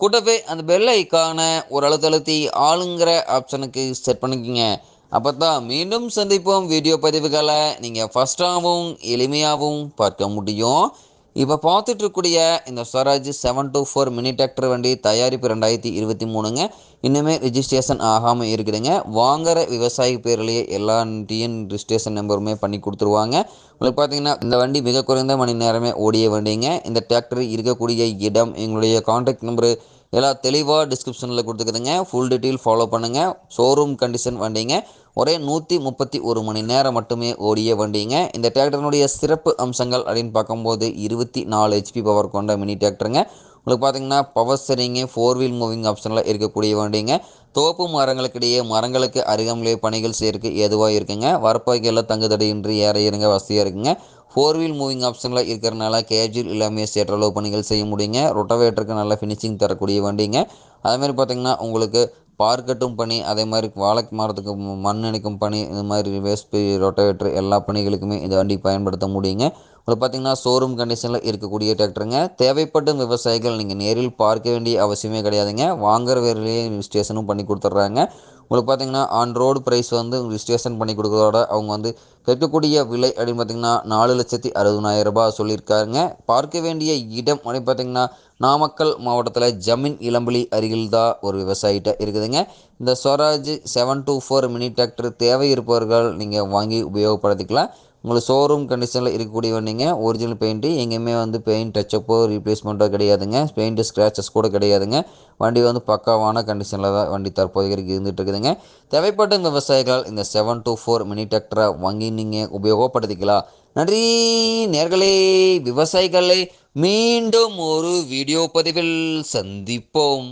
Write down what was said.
கூட்டவே அந்த பெல் ஐக்கானை ஒரு அழுத்தழுத்தி ஆளுங்கிற ஆப்ஷனுக்கு செட் பண்ணிக்கோங்க. அப்போ தான் மீண்டும் சந்திப்போம் வீடியோ பதிவுகளை. நீங்கள் ஃபஸ்ட்டாகவும் எளிமையாகவும் பார்க்க முடியும். இப்போ பார்த்துட்டு இருக்கக்கூடிய இந்த Swaraj seven two four mini tractor வண்டி தயாரிப்பு ரெண்டாயிரத்தி இருபத்தி மூணுங்க. இன்னுமே ரிஜிஸ்ட்ரேஷன் ஆகாமல் இருக்குதுங்க. வாங்குற விவசாயி பேர்லேயே எல்லா டிஎன் ரிஜிஸ்ட்ரேஷன் நம்பருமே பண்ணி கொடுத்துருவாங்க. உங்களுக்கு பார்த்தீங்கன்னா இந்த வண்டி மிக குறைந்த மணி நேரமே ஓடிய வண்டிங்க. இந்த டிராக்டர் இருக்கக்கூடிய இடம் எங்களுடைய கான்டாக்ட் நம்பரு எல்லாம் தெளிவாக டிஸ்கிரிப்ஷனில் கொடுத்துக்குதுங்க. ஃபுல் டீட்டெயில் ஃபாலோ பண்ணுங்கள் ஷோரூம் கண்டிஷன் வண்டிங்க. ஒரே நூற்றி முப்பத்தி ஒரு மணி நேரம் மட்டுமே ஓடிய வண்டிங்க. இந்த டிராக்டரினுடைய சிறப்பு அம்சங்கள் அப்படின்னு பார்க்கும்போது இருபத்தி நாலு ஹெச்பி பவர் கொண்ட மினி டிராக்டருங்க உங்களுக்கு பார்த்தீங்கன்னா power steering four wheel moving ஆப்ஷனில் இருக்கக்கூடிய வண்டிங்க. தோப்பு மரங்களுக்கிடையே மரங்களுக்கு அருகாமலே பணிகள் செய்யறதுக்கு ஏதுவாக இருக்குங்க. வரப்பாய்க்கெல்லாம் தங்குதடையின்றி ஏற இறங்க வசதியாக இருக்குங்க. ஃபோர் வீல் மூவிங் ஆப்ஷனில் இருக்கிறனால கேஜுவல் எல்லாமே சேற்றளவு பணிகள் செய்ய முடியுங்க. ரொட்டவேட்டருக்கு நல்ல ஃபினிஷிங் தரக்கூடிய வண்டிங்க. அதேமாதிரி பார்த்திங்கன்னா உங்களுக்கு பார்க்கட்டும் பணி அதே மாதிரி வாழை மரத்துக்கு மண் இணைக்கும் பணி இந்த மாதிரி வேஸ்ட் ரொட்டவேட்டர் எல்லா பணிகளுக்குமே இந்த வண்டி பயன்படுத்த முடியுங்க. உங்களுக்கு பார்த்தீங்கன்னா ஷோரூம் கண்டிஷனில் இருக்கக்கூடிய டிராக்டருங்க தேவைப்படும் விவசாயிகள் நீங்கள் நேரில் பார்க்க வேண்டிய அவசியமே கிடையாதுங்க. வாங்குற வேலையே ஸ்டேஷனும் பண்ணி கொடுத்துட்றாங்க உங்களுக்கு பார்த்தீங்கன்னா ஆன் ரோடு ப்ரைஸ் வந்து உங்களுக்கு ஸ்டேஷன் பண்ணி கொடுக்குறதோட அவங்க வந்து கேட்கக்கூடிய விலை அப்படின்னு பார்த்தீங்கன்னா நாலு லட்சத்தி அறுபதாயிரம் ரூபாய் பார்க்க வேண்டிய இடம் அப்படின்னு பார்த்தீங்கன்னா நாமக்கல் மாவட்டத்தில் ஜமீன் இளம்பலி அருகில் தான் ஒரு விவசாயிட்ட இருக்குதுங்க. இந்த Swaraj seven two four mini tractor தேவை இருப்பவர்கள் நீங்கள் வாங்கி உபயோகப்படுத்திக்கலாம். உங்களுக்கு ஷோரூம் கண்டிஷனில் இருக்கக்கூடிய வண்டிங்க ஒரிஜினல் பெயிண்ட்டு எங்கேயுமே வந்து பெயிண்ட் டச்சப்போ ரீப்ளேஸ்மெண்ட்டோ கிடையாதுங்க. பெயிண்ட்டு ஸ்க்ராச்சஸ் கூட கிடையாதுங்க. வண்டி வந்து பக்காவான கண்டிஷனில் தான் வண்டி தற்போதைக்கு இருந்துகிட்டு இருக்குதுங்க. தேவைப்பட்ட விவசாயிகள் இந்த செவன் டூ ஃபோர் மினி டிராக்டரை வாங்கி நீங்கள் உபயோகப்படுத்திக்கலாம் நன்றி நேர்களே விவசாயிகளை. மீண்டும் ஒரு வீடியோ பதிவில் சந்திப்போம்.